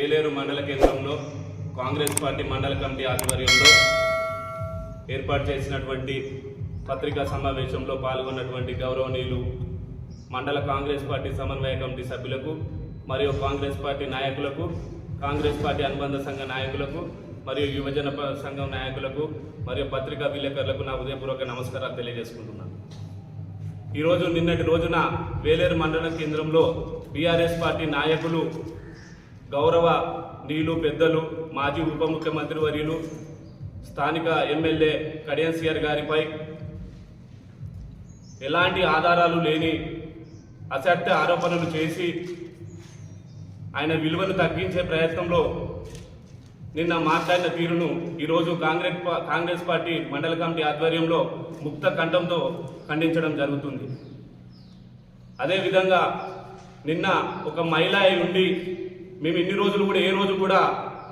వేలేరు మండల కేంద్రంలో కాంగ్రెస్ పార్టీ మండల కమిటీ ఆధ్వర్యంలో ఏర్పాటు చేసినటువంటి పత్రికా సమావేశంలో పాల్గొన్నటువంటి గౌరవనీయులు మండల కాంగ్రెస్ పార్టీ సమన్వయ కమిటీ సభ్యులకు మరియు కాంగ్రెస్ పార్టీ నాయకులకు కాంగ్రెస్ పార్టీ అనుబంధ సంఘ నాయకులకు మరియు యువజన సంఘం నాయకులకు మరియు పత్రికా విలేకరులకు నా ఉదయపూర్వక నమస్కారాలు తెలియజేసుకుంటున్నాను. ఈరోజు నిన్నటి రోజున వేలేరు మండల కేంద్రంలో బీఆర్ఎస్ పార్టీ నాయకులు గౌరవ నీలు పెద్దలు మాజీ ఉప ముఖ్యమంత్రి వర్యులు స్థానిక ఎమ్మెల్యే కడియం గారిపై ఎలాంటి ఆధారాలు లేని అసత్య ఆరోపణలు చేసి ఆయన విలువను తగ్గించే ప్రయత్నంలో నిన్న మాట్లాడిన తీరును ఈరోజు కాంగ్రెస్ కాంగ్రెస్ పార్టీ మండల కమిటీ ఆధ్వర్యంలో ముక్త కంఠంతో ఖండించడం జరుగుతుంది. అదేవిధంగా నిన్న ఒక మహిళ అయి ఉండి మేము ఎన్ని రోజులు కూడా ఏ రోజు కూడా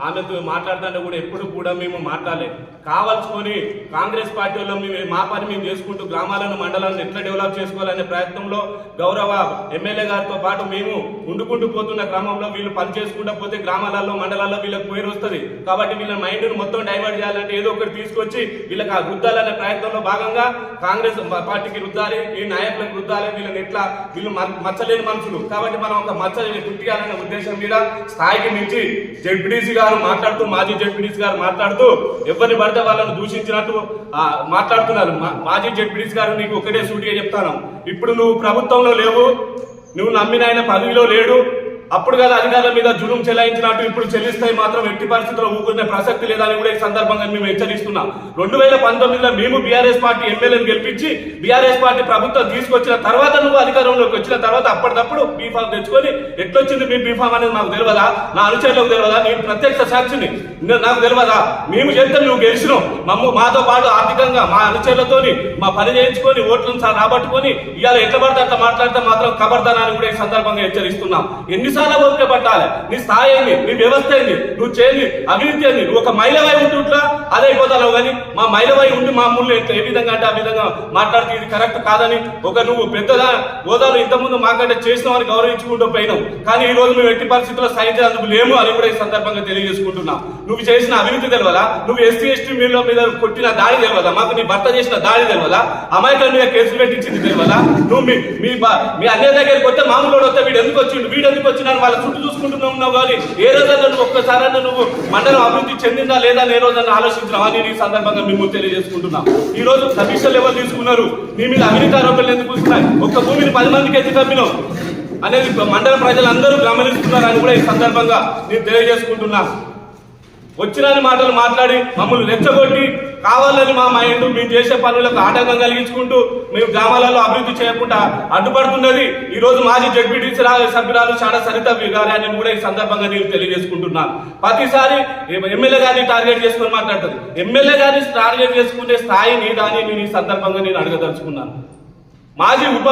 ఆమెతో మాట్లాడుతుంటే కూడా ఎప్పుడు కూడా మేము మాట్లాడలేదు. కావాల్సుకొని కాంగ్రెస్ పార్టీ వాళ్ళు మేము మా పని మేము చేసుకుంటూ గ్రామాలను మండలాలను ఎట్లా డెవలప్ చేసుకోవాలనే ప్రయత్నంలో గౌరవ ఎమ్మెల్యే గారితో పాటు మేము ఉండుకుంటూ పోతున్న క్రమంలో వీళ్ళు పని చేసుకుంటూ పోతే గ్రామాలలో మండలాల్లో వీళ్ళకి పేరు వస్తుంది. కాబట్టి వీళ్ళ మైండ్ను మొత్తం డైవర్ట్ చేయాలంటే ఏదో ఒకటి తీసుకొచ్చి వీళ్ళకి ఆ వృద్ధాలనే ప్రయత్నంలో భాగంగా కాంగ్రెస్ పార్టీకి రుద్దాలి ఈ నాయకులకు రుద్దాలి వీళ్ళని ఎట్లా వీళ్ళు మ- మచ్చలేని మనుషులు. కాబట్టి మనం ఒక మచ్చ గుర్తియాలనే ఉద్దేశం మీద స్థాయికి మించి జడ్పీడీసీ గారు మాట్లాడుతూ మాజీ జడ్పీడీసీ గారు మాట్లాడుతూ ఎవరిని పడితే వాళ్ళని దూషించినట్టు మాట్లాడుతున్నారు. మా- మాజీ జడ్పీడీసీ గారు నీకు ఒకటే సూటిగా చెప్తాను. ఇప్పుడు నువ్వు ప్రభుత్వంలో లేవు నువ్వు నమ్మిన ఆయన పదవిలో లేడు అప్పుడు కదా అధికారుల మీద జులుం చెలాయించినట్టు ఇప్పుడు చెల్లిస్తాయి మాత్రం ఎట్టి పరిస్థితుల్లో ఊకునే ప్రసక్తి లేదని కూడా ఈ సందర్భంగా మేము హెచ్చరిస్తున్నాం. రెండు వేల పంతొమ్మిదిలో మేము బీఆర్ఎస్ పార్టీ ఎమ్మెల్యేను గెలిపించి బీఆర్ఎస్ పార్టీ ప్రభుత్వం తీసుకొచ్చిన తర్వాత నువ్వు అధికారంలోకి వచ్చిన తర్వాత అప్పటికప్పుడు బీఫామ్ తెచ్చుకొని ఎట్లొచ్చింది మీ బీఫామ్ అనేది మాకు తెలియదా నా అనుచరులకు తెలియదా నేను ప్రత్యక్ష సాక్షిని. నాకు తెలియదా మేము చేస్తే నువ్వు గెలిచినావు. మమ్మ మాతో పాటు ఆర్థికంగా మా అనుచరులతోని మా పని చేయించుకొని ఓట్లను రాబట్టుకొని ఇవాళ ఎట్లా పడితే అట్లా మాట్లాడితే మాత్రం కబర్దానాన్ని కూడా ఈ సందర్భంగా హెచ్చరిస్తున్నాం. ఎన్ని ఎన్నిసార్లు ఓపిక పట్టాలి. నీ స్థాయి ఏంది? నీ వ్యవస్థ ఏంది? నువ్వు చేయండి అభివృద్ధి ఏంది? నువ్వు ఒక మహిళవై ఉంటుంట్లా అదే అయిపోతావు కానీ మా మహిళవై ఉండి మా ముళ్ళు ఎట్లా ఏ విధంగా అంటే ఆ విధంగా మాట్లాడితే ఇది కరెక్ట్ కాదని ఒక నువ్వు పెద్దదా హోదాలో ఇంతకుముందు మాకంటే చేసిన వారిని గౌరవించుకుంటూ పోయినావు. కానీ ఈ రోజు మేము ఎట్టి పరిస్థితుల్లో సహించేందుకు లేము అని కూడా ఈ సందర్భంగా తెలియజేసుకుంటున్నాం. నువ్వు చేసిన అభివృద్ధి తెలియదా నువ్వు ఎస్సీ ఎస్టీ మీలో మీద కొట్టిన దాడి తెలియదా మాకు నీ భర్త చేసిన దాడి తెలియదా అమాయకుల మీద కేసులు పెట్టించింది తెలియదా నువ్వు మీ మీ అన్నయ్య దగ్గరికి వస్తే మామూలు వస్తే వీడు ఎందుకు వచ్చిండు? వీడు ఎందుకు వచ్చినాడు వాళ్ళ చుట్టూ చూసుకుంటూనే ఉన్నావు కానీ ఏ రోజన్నా నువ్వు ఒక్కసారన్నా నువ్వు మండలం అభివృద్ధి చెందిందా లేదా ఏ రోజన్నా ఆలోచించినావా అని ఈ సందర్భంగా మేము తెలియజేసుకుంటున్నా. ఈ రోజు సమీక్షలు ఎవరు తీసుకున్నారు? నీ మీద అవినీతి ఆరోపణలు ఎందుకు వస్తున్నాయి? ఒక్క భూమిని పది మందికి ఎత్తి తప్పినావు అనేది మండల ప్రజలందరూ గమనిస్తున్నారని కూడా ఈ సందర్భంగా నేను తెలియజేసుకుంటున్నాను వచ్చినని మాటలు మాట్లాడి మమ్మల్ని రెచ్చగొట్టి కావాలని మా మైండ్ మేము చేసే పనులకు ఆటంకం కలిగించుకుంటూ మేము గ్రామాలలో అభివృద్ధి చేయకుండా అడ్డుపడుతున్నది. ఈ రోజు మాజీ జడ్పీటీసీ సభ్యురాలు చాలా సరిత గారి అని కూడా ఈ సందర్భంగా నేను తెలియజేసుకుంటున్నాను ప్రతిసారి ఎమ్మెల్యే గారిని టార్గెట్ చేసుకుని మాట్లాడుతుంది ఎమ్మెల్యే గారిని టార్గెట్ చేసుకునే స్థాయి నీదా నేను ఈ సందర్భంగా నేను అడగదలుచుకున్నాను. మాజీ ఉప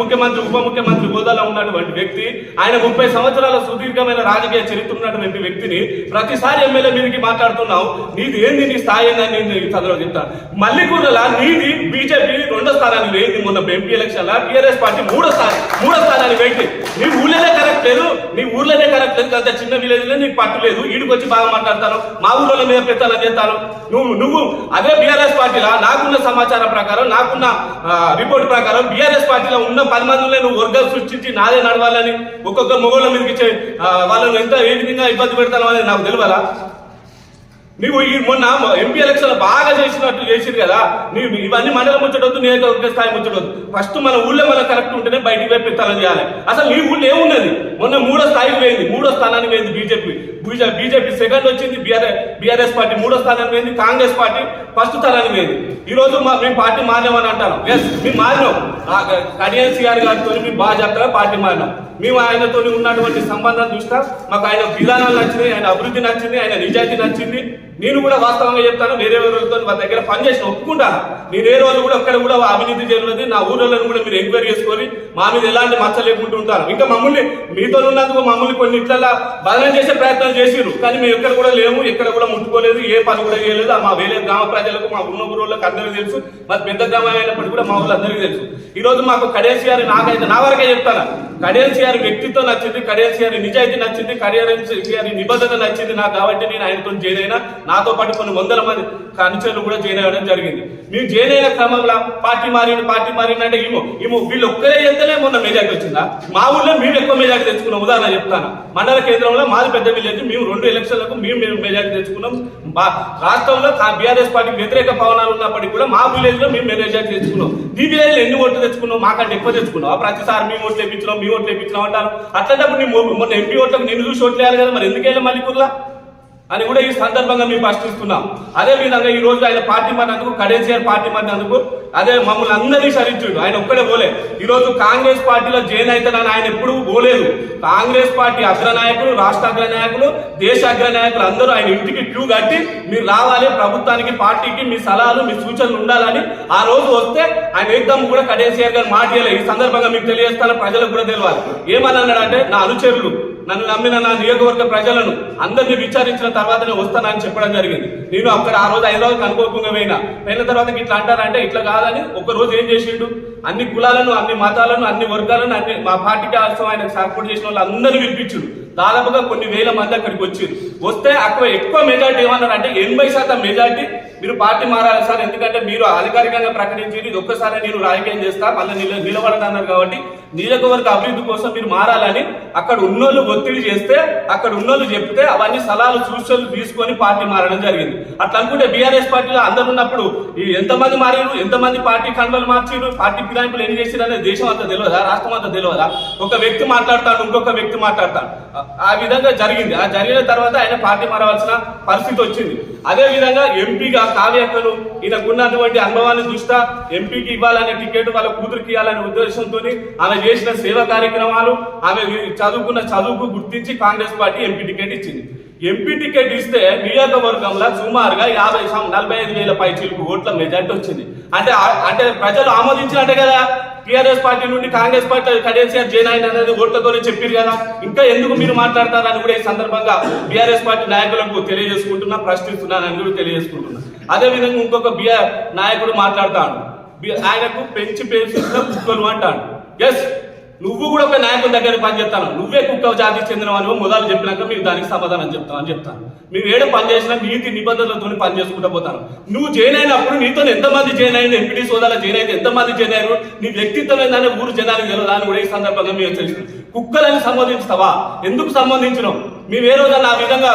ముఖ్యమంత్రి ఉప ముఖ్యమంత్రి హోదాలో ఉన్నటువంటి వ్యక్తి ఆయన ముప్పై సంవత్సరాల సుదీర్ఘమైన రాజకీయ చరిత్ర ఉన్నటువంటి వ్యక్తిని ప్రతిసారి ఎమ్మెల్యే మీదకి మాట్లాడుతున్నావు. నీది ఏంది? నీ స్థాయి ఏందని నేను చదువు చెప్తా. మల్లికూరల నీది బీజేపీ రెండో స్థానానికి వేయింది మొన్న ఎంపీ ఎలక్షన్ల టీఆర్ఎస్ పార్టీ మూడో స్థానం మూడో స్థానానికి వేయింది నీ ఊళ్ళోనే కరెక్ట్ లేదు. నీ ఊర్లోనే కరెక్ట్ లేదు. అంత చిన్న విలేజ్లో నీకు పట్టు లేదు. ఈడికి వచ్చి బాగా మాట్లాడతాను. మా ఊర్లో మీద పెట్టాలని చేస్తాను. నువ్వు నువ్వు అదే బీఆర్ఎస్ పార్టీలా నాకున్న సమాచారం ప్రకారం నాకున్న రిపోర్ట్ ప్రకారం బీఆర్ఎస్ పార్టీలో ఉన్న పది మందిలో నువ్వు వర్గాలు సృష్టించి నాదే నడవాలని ఒక్కొక్క మొగోళ్ళ మీదకి ఇచ్చే ఆ, వాళ్ళని ఎంత ఏ విధంగా ఇబ్బంది పెడతాను అనేది నాకు తెలియాలా నువ్వు ఈ మొన్న ఎంపీ ఎలక్షన్ బాగా చేసినట్టు చేసింది కదా నీవు ఇవన్నీ మండలం ముచ్చటొద్దు నియోజకవర్గ స్థాయి ముచ్చటొద్దు. ఫస్ట్ మన ఊళ్ళో మనం కరెక్ట్ ఉంటేనే బయటికి పోయి పెత్తాలని చేయాలి. అసలు నీ ఊళ్ళో ఏమున్నది? మొన్న మూడో స్థాయికి పోయింది మూడో స్థానానికి పోయింది బీజేపీ. బీజేపీ సెకండ్ వచ్చింది బీఆర్ఎస్ బీఆర్ఎస్ పార్టీ మూడో స్థానానికి పోయింది కాంగ్రెస్ పార్టీ ఫస్ట్ స్థానానికి పోయింది. ఈ రోజు మా మేము పార్టీ మారినామని అంటాను. ఎస్ మేము మారినాం. కడియన్ సిఆర్ గారితో మేము బాగా చెప్తారా పార్టీ మారినాం. మేము ఆయనతో ఉన్నటువంటి సంబంధం చూసినా మాకు ఆయన విధానాలు నచ్చినాయి ఆయన అభివృద్ధి నచ్చింది ఆయన నిజాయితీ నచ్చింది. నేను కూడా వాస్తవంగా చెప్తాను వేరే రోజులతో మా దగ్గర పనిచేసిన ఒప్పుకుంటాను నేను ఏ రోజు కూడా ఒక్కడ కూడా అవినీతి చేయలేదు నా ఊళ్ళో కూడా మీరు ఎంక్వైరీ చేసుకొని మా మీద ఎలాంటి మచ్చ లేకుండా ఉంటారు. ఇంకా మమ్మల్ని మీతో ఉన్నందుకు మమ్మల్ని కొన్ని ఇట్లా బదనం చేసే ప్రయత్నం చేసిరు కానీ మేము ఎక్కడ కూడా లేము ఎక్కడ కూడా ముట్టుకోలేదు ఏ పని కూడా చేయలేదు. మా వేరే గ్రామ ప్రజలకు మా ఉన్న ఊళ్ళకి అందరికీ తెలుసు. మరి పెద్ద గ్రామం అయినప్పటికీ కూడా మా ఊళ్ళందరికీ తెలుసు. ఈ రోజు మాకు కడేసీఆర్ నాకైతే నా వరకే చెప్తాను. కడేసీఆర్ వ్యక్తిత్వం నచ్చింది కడేసీఆర్ నిజాయితీ నచ్చింది కడేసీఆర్ నిబద్ధత నచ్చింది నాకు కాబట్టి నేను ఆయనతో జాయిన్ నాతో పాటు కొన్ని వందల మంది అనుచరులు కూడా జాయిన్ అవ్వడం జరిగింది. మేము జాయిన్ అయిన క్రమంలో పార్టీ మారిన పార్టీ మారిన అంటే ఏమో ఏమో వీళ్ళు ఒక్కరే ఎంతలే మొన్న మెజార్టీ వచ్చిందా? మా ఊళ్ళో మేము ఎక్కువ మెజార్టీ తెచ్చుకున్నాం. ఉదాహరణ చెప్తాను. మండల కేంద్రంలో మాది పెద్ద విలేజ్ మేము రెండు ఎలక్షన్లకు మేము మేము మెజార్టీ తెచ్చుకున్నాం. బా- రాష్ట్రంలో బీఆర్ఎస్ పార్టీకి వ్యతిరేక పవనాలు ఉన్నప్పటికీ కూడా మా విలేజ్లో మేము మెజార్టీ తెచ్చుకున్నాం. నీ విలేజ్ ఎన్ని ఓట్లు తెచ్చుకున్నాం? మాకంటే ఎక్కువ తెచ్చుకున్నాం. ప్రతిసారి మేము ఓట్లు వేయించినాం మీ ఓట్లు వేయించినాం అంటారు. అట్లాంటప్పుడు మొన్న ఎంపీ ఓట్లకు నేను చూసి ఓట్లు వేయాలి కదా మరి? ఎందుకు వెళ్ళి మళ్ళీ కుర్లా అని కూడా ఈ సందర్భంగా మేము ప్రశ్నిస్తున్నాం అదే విధంగా ఈ రోజు ఆయన పార్టీ మారినందుకు కడేసిఆర్ పార్టీ మారినందుకు అదే మమ్మల్ని అందరినీ శరించుడు. ఆయన ఒక్కడే పోలే. ఈరోజు కాంగ్రెస్ పార్టీలో జైన్ అవుతానని ఆయన ఎప్పుడు పోలేదు. కాంగ్రెస్ పార్టీ అగ్రనాయకులు రాష్ట్ర అగ్రనాయకులు దేశ అగ్రనాయకులు అందరూ ఆయన ఇంటికి క్యూ కట్టి మీరు రావాలి ప్రభుత్వానికి పార్టీకి మీ సలహాలు మీ సూచనలు ఉండాలని ఆ రోజు వస్తే ఆయన ఏకదమ్ కూడా కడేసిఆర్ గారు మాట్లాడలేదు ఈ సందర్భంగా మీకు తెలియజేస్తాను ప్రజలకు కూడా తెలియాలి ఏమని అన్నాడంటే నా అనుచరులు నన్ను నమ్మిన నా నియోజకవర్గ ప్రజలను అందరినీ విచారించిన తర్వాతనే వస్తానని చెప్పడం జరిగింది. నేను అక్కడ ఆ రోజు హైదరాబాద్ అనుకోకుండా పోయినా. పోయిన తర్వాత ఇట్లా అంటారంటే ఇట్లా కాదని ఒక రోజు ఏం చేసిండు? అన్ని కులాలను అన్ని మతాలను అన్ని వర్గాలను అన్ని మా పార్టీకి అవసరం ఆయన సపోర్ట్ చేసిన వాళ్ళు అందరినీ పిలిపించుడు. దాదాపుగా కొన్ని వేల మంది అక్కడికి వచ్చింది వస్తే అక్కడ ఎక్కువ మెజార్టీ ఏమన్నారు అంటే ఎనభై శాతం మెజార్టీ మీరు పార్టీ మారాలి సార్ ఎందుకంటే మీరు అధికారికంగా ప్రకటించి ఇది ఒక్కసారి నేను రాజకీయం చేస్తా మళ్ళీ నిల నిలబడతాన్నారు కాబట్టి నియోజకవర్గ అభివృద్ధి కోసం మీరు మారాలని అక్కడ ఉన్నోళ్ళు ఒత్తిడి చేస్తే అక్కడ ఉన్నోళ్ళు చెప్తే అవన్నీ సలహాలు సూచనలు తీసుకొని పార్టీ మారడం జరిగింది. అట్లా అనుకుంటే బీఆర్ఎస్ పార్టీలో అందరు ఉన్నప్పుడు ఎంతమంది మారారు ఎంతమంది పార్టీ కండలు మార్చారు పార్టీ ఫిరాయింపులు ఎన్ని చేసిరు అనేది దేశం అంతా తెలియదా రాష్ట్రం అంతా తెలియదా? ఒక వ్యక్తి మాట్లాడతాడు ఇంకొక వ్యక్తి మాట్లాడతాడు. ఆ- విధంగా జరిగింది. ఆ జరిగిన తర్వాత ఆయన పార్టీ మారవలసిన పరిస్థితి వచ్చింది. అదే విధంగా ఎంపీగా కావ్యక్కలు ఈయనకున్నటువంటి అనుభవాన్ని దృష్ట్యా ఎంపీకి ఇవ్వాలనే టికెట్ వాళ్ళ కూతురికి ఇవ్వాలనే ఉద్దేశంతో ఆమె చేసిన సేవా కార్యక్రమాలు ఆమె చదువుకున్న చదువుకు గుర్తించి కాంగ్రెస్ పార్టీ ఎంపీ టికెట్ ఇచ్చింది. ఎంపీ టికెట్ ఇస్తే నియోజకవర్గంలో సుమారుగా యాభై నలభై ఐదు వేల పై చిలుపు ఓట్ల మెజార్టీ వచ్చింది. అంటే అంటే ప్రజలు ఆమోదించినట్టే కదా? టీఆర్ఎస్ పార్టీ నుండి కాంగ్రెస్ పార్టీ కడేసీఆర్ జైన్ అయిన అనేది ఓట్లతోనే చెప్పారు కదా. ఇంకా ఎందుకు మీరు మాట్లాడతారని కూడా ఈ సందర్భంగా బీఆర్ఎస్ పార్టీ నాయకులకు తెలియజేసుకుంటున్నా ప్రశ్నిస్తున్నానని కూడా తెలియజేసుకుంటున్నా. అదే విధంగా ఇంకొక బీఆర్ నాయకుడు మాట్లాడతాడు. బి- ఆయనకు పెంచి పెంచుతున్న కుక్కలు అంటాడు. ఎస్ నువ్వు కూడా ఒక నాయకుని దగ్గర పనిచేస్తాను నువ్వే కుక్క జాతికి చెందినవని మొదలు చెప్పినాక మీకు దానికి సమాధానం చెప్తాను అని చెప్తాను. మేము ఏడ పని చేసినా నీతి నిబంధనలతో పని చేసుకుంటూ పోతాను. నువ్వు జైన్ అయినప్పుడు నీతో ఎంతమంది జైన్ అయింది ఎంపీటీ సోదాల జైన్ అయింది ఎంతమంది జైన్ అయ్యారు? నీ వ్యక్తిత్వం ఏందని ఊరు జనానికి తెలియదు అని కూడా ఈ సందర్భంగా మేము తెలుసు కుక్కలని సంబంధించుతావా ఎందుకు సంబంధించినాం? మేము ఏ రోజు ఆ విధంగా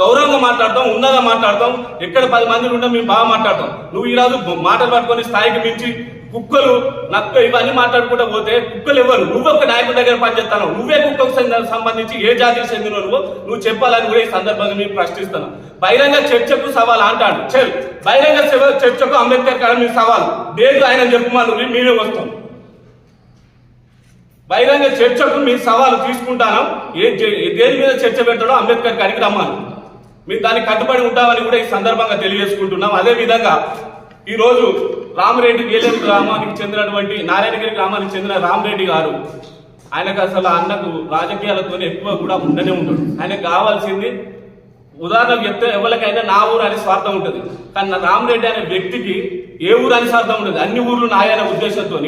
గౌరవంగా మాట్లాడతాం ఉన్నదా మాట్లాడతాం. ఎక్కడ పది మంది ఉంటే మేము బాగా మాట్లాడతాం. నువ్వు ఈ రోజు మాటలు పట్టుకొని స్థాయికి మించి కుక్కలు నక్క ఇవన్నీ మాట్లాడుకుంటూ పోతే కుక్కలు ఎవరు? నువ్వు ఒక నాయకుడి దగ్గర పనిచేస్తాను నువ్వే కుక్కకు సంబంధించి ఏ జాతికి చెందిన నువ్వు నువ్వు చెప్పాలని కూడా ఈ సందర్భంగా మీరు ప్రశ్నిస్తాను బహిరంగ చర్చకు సవాల్ అంటాడు. చెల్ బహిరంగ చర్చకు అంబేద్కర్ కాడ మీ సవాల్. లేదు ఆయన చెప్పమని మేమే వస్తాం. బహిరంగ చర్చకు మీ సవాలు తీసుకుంటాను ఏ దేని మీద చర్చ పెడతాడో అంబేద్కర్ గారికి రమ్మను. మీరు దానికి కట్టుబడి ఉంటామని కూడా ఈ సందర్భంగా తెలియజేసుకుంటున్నాం. అదే ఈరోజు ఈ రోజు రామరెడ్డి గేలేరు గ్రామానికి చెందినటువంటి నారాయణగిరి గ్రామానికి చెందిన రామరెడ్డి గారు ఆయనకు అసలు అన్నకు రాజకీయాలతో ఎక్కువ కూడా ఉండనే ఉండడు. ఆయనకు కావాల్సింది ఉదాహరణకు చెప్తే ఎవరికైనా నా ఊరు అనే స్వార్థం ఉంటుంది. కానీ నా రామరెడ్డి అనే వ్యక్తికి ఏ ఊరు అని స్వార్థం ఉండదు. అన్ని ఊర్లు నాయన ఉద్దేశంతో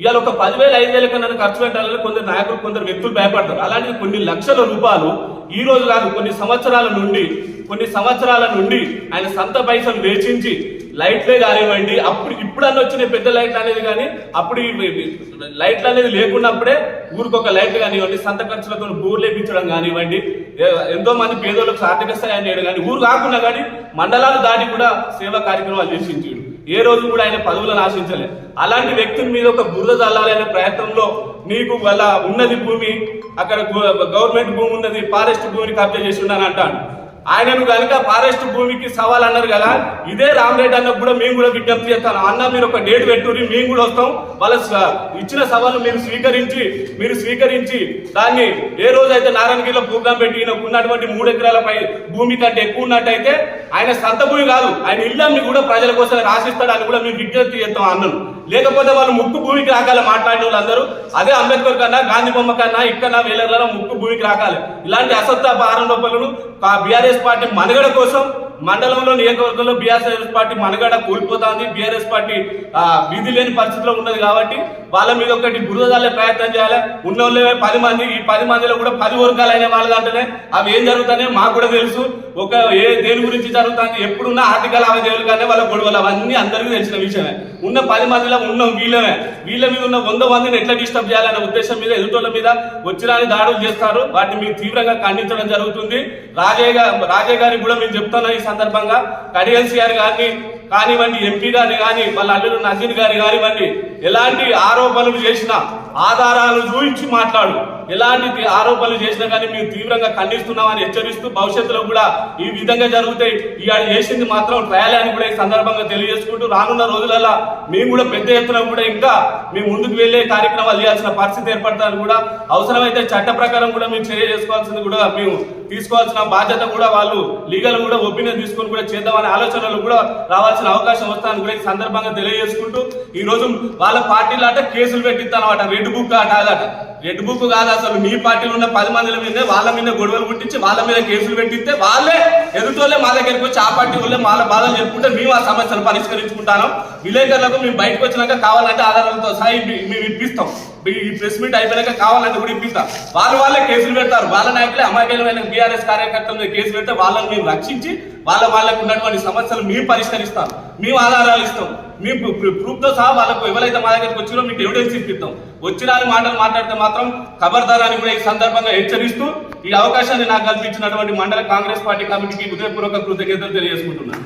ఇవాళ ఒక పదివేల ఐదు వేల కన్నా ఖర్చు పెట్టాలని కొందరు నాయకులు కొందరు వ్యక్తులు భయపడతారు. అలాంటిది కొన్ని లక్షల రూపాయలు ఈ రోజు కాదు కొన్ని సంవత్సరాల నుండి కొన్ని సంవత్సరాల నుండి ఆయన సంత పైసలు వేచించి లైట్లే కానివ్వండి అప్పుడు ఇప్పుడు అన్న వచ్చిన పెద్ద లైట్లు అనేది కానీ అప్పుడు లైట్లు అనేది లేకున్నప్పుడే ఊరికి ఒక లైట్ కానివ్వండి సంత ఖర్చులతో బోర్లు లేపించడం కానివ్వండి ఎంతో మంది పేదోళ్ళకు ఆర్థిక సహాయం చేయడం కానీ ఊరు కాకుండా కానీ మండలాలు దాటి కూడా సేవా కార్యక్రమాలు చేసించాడు. ఏ రోజు కూడా ఆయన పదవులను ఆశించలే. అలాంటి వ్యక్తుల మీద ఒక బురద చల్లాలనే ప్రయత్నంలో నీకు వాళ్ళ ఉన్నది భూమి అక్కడ గవర్నమెంట్ భూమి ఉన్నది ఫారెస్ట్ భూమిని కబ్జా చేసి ఉన్నాను అంటాడు ఆయనను కనుక ఫారెస్ట్ భూమికి సవాల్ అన్నారు కదా ఇదే రామరెడ్డి అన్నప్పుడు కూడా మేము కూడా విజ్ఞప్తి చేస్తాను. అన్న మీరు ఒక డేట్ పెట్టుకుని మేము కూడా వస్తాం. వాళ్ళ స- ఇచ్చిన సవాలు మీరు స్వీకరించి మీరు స్వీకరించి దాన్ని ఏ రోజైతే నారాయణగిరిలో ప్రోగ్రాం పెట్టి ఉన్నటువంటి మూడు ఎకరాల పై భూమి కంటే ఎక్కువ ఉన్నట్టయితే ఆయన సంత భూమి కాదు ఆయన ఇళ్ళని కూడా ప్రజల కోసం రాసిస్తాడని కూడా మేము విజ్ఞప్తి చేస్తాం అన్నను. లేకపోతే వాళ్ళు ముక్కు భూమికి రాకాలి మాట్లాడిన వాళ్ళందరూ. అదే అంబేద్కర్ కన్నా గాంధీ బొమ్మ కన్నా ఇక్కడ వీళ్ళ ముక్కు భూమికి రాకాలి. ఇలాంటి అసత్య పనులు బీఆర్ఎస్ పార్టీ మనుగడ కోసం మండలంలో నియోజకవర్గంలో బీఆర్ఎస్ పార్టీ మనగడ కోల్పోతుంది. బీఆర్ఎస్ పార్టీ విధి లేని పరిస్థితిలో ఉన్నది కాబట్టి వాళ్ళ మీద ఒకటి బురదలే ప్రయత్నం చేయాలి. ఉన్న వాళ్ళే పది మంది ఈ పది మందిలో కూడా పది వర్గాలైన వాళ్ళ దాంట్లోనే అవి ఏం జరుగుతాయో మాకు కూడా తెలుసు. ఒక ఏ దేని గురించి జరుగుతుంది ఎప్పుడున్న ఆర్థిక లావాదేవీలు కానీ వాళ్ళ గొడవలు అవన్నీ అందరికీ తెలిసిన విషయమే. ఉన్న పది మందిలో ఉన్నాం వీళ్ళమే. వీళ్ళ మీద ఉన్న వంద మందిని ఎట్లా డిస్టర్బ్ చేయాలనే ఉద్దేశం మీద ఎదుటోళ్ళ మీద వచ్చిరాని దాడులు చేస్తారు. వాటిని మేము తీవ్రంగా ఖండించడం జరుగుతుంది. రాజయ్య రాజయ్య గారికి కూడా మేము చెప్తాను ఈ సందర్భంగా కడియల్సిఆర్ గారిని కానివ్వండి ఎంపీ గారిని కానీ వాళ్ళ అల్లుడు నజీర్ గారి కానివ్వండి ఎలాంటి ఆరోపణలు చేసినా ఆధారాలు చూపించి మాట్లాడు. ఎలాంటి ఆరోపణలు చేసినా కానీ మేము తీవ్రంగా ఖండిస్తున్నామని హెచ్చరిస్తూ భవిష్యత్తులో కూడా ఈ విధంగా జరుగుతాయి. ఇవాళ చేసింది మాత్రం ట్రయల్ అని కూడా ఈ సందర్భంగా తెలియజేసుకుంటూ రానున్న రోజులలో మేము కూడా పెద్ద ఎత్తున కూడా ఇంకా మేము ముందుకు వెళ్ళే కార్యక్రమాలు చేయాల్సిన పరిస్థితి ఏర్పడుతుందని కూడా అవసరమైతే చట్ట ప్రకారం కూడా మేము చర్య చేసుకోవాల్సింది కూడా మేము తీసుకోవాల్సిన బాధ్యత కూడా వాళ్ళు లీగల్ కూడా ఒపీనియన్ తీసుకొని కూడా చేద్దామనే ఆలోచనలు కూడా రావాల్సిన అవకాశం వస్తాను కూడా ఈ సందర్భంగా తెలియజేసుకుంటూ ఈ రోజు వాళ్ళ పార్టీలు అంటే కేసులు పెట్టిస్తానమాట రెడ్ బుక్ అట అదట రెడ్ బుక్ కాదు అసలు. మీ పార్టీలో ఉన్న పది మందిల మీద వాళ్ళ మీద గొడవలు పుట్టించి వాళ్ళ మీద కేసులు పెట్టిస్తే వాళ్ళే ఎదుటోళ్ళే మా దగ్గరికి వచ్చి ఆ పార్టీ వాళ్ళే వాళ్ళ బాధలు చెప్పుకుంటే మేము ఆ సమస్యను పరిష్కరించుకుంటాను. విలేకరులకు మేము బయటకు వచ్చినాక కావాలంటే ఆధారాలతో సహా ఇవి- మేము ఇప్పిస్తాం. ఈ- ప్రెస్ మీట్ అయిపోయాక కావాలంటే కూడా ఇప్పిస్తా. వాళ్ళు వాళ్ళే కేసులు పెడతారు. వాళ్ళ నాయకులే అమాయకులమైన బీఆర్ఎస్ కార్యకర్తల మీద కేసు పెడితే వాళ్ళని మేము రక్షించి వాళ్ళ వాళ్ళకు ఉన్నటువంటి సమస్యలు మేము పరిష్కరిస్తాం. మేము ఆధారాలు ఇస్తాం. మేము ప్రూఫ్తో సహా వాళ్ళకు ఎవరైతే మా దగ్గరికి వచ్చినో మీకు ఎవిడెన్స్ ఇప్పిస్తాం. వచ్చిన మాటలు మాట్లాడితే మాత్రం ఖబర్దారాన్ని కూడా ఈ సందర్భంగా హెచ్చరిస్తూ ఈ అవకాశాన్ని నాకు కల్పించినటువంటి మండల కాంగ్రెస్ పార్టీ కమిటీకి హృదయపూర్వక కృతజ్ఞతలు తెలియజేసుకుంటున్నాను.